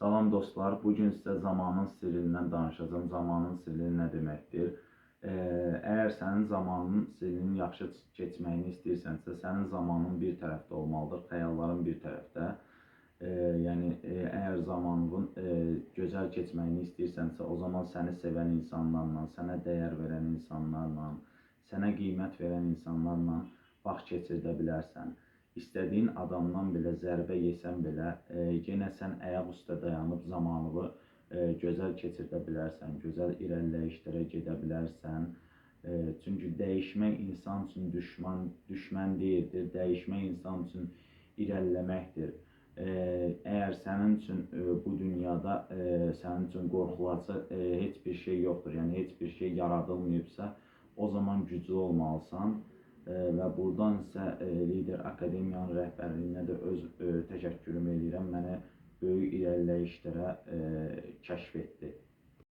Salam dostlar, bugün sizə zamanın sirrindən danışacağım. Zamanın sirri nə deməkdir? Əgər sənin zamanın sirrinin yaxşı keçməyini istəyirsənsə, sənin zamanın bir tərəfdə olmalıdır, xəyalların bir tərəfdə. Yəni e, əgər zamanın e, gözəl keçməyini istəyirsənsə, o zaman səni sevən insanlarla, sənə dəyər verən insanlarla, sənə qiymət verən insanlarla vaxt keçirdə bilərsən. İstədiyin adamdan belə zərbə yesən belə, e, yenə sən ayaq üstə dayanıb zamanını e, gözəl keçirdə bilərsən, gözəl irəliləyişlərə gedə bilərsən. E, çünki dəyişmək insan üçün düşman düşmən deyildir. Dəyişmək insan üçün irəliləməkdir. E, əgər sənin üçün e, bu dünyada e, sənin üçün qorxulacaq e, heç bir şey yoxdur, yəni heç bir şey yaradılmayıbsa, o zaman güclü olmalısan. Və buradan isə Lider Akademiyanın rəhbərliyinə də öz təşəkkürümü eləyirəm. Mənə böyük irəliləyişlərə kəşf etdi.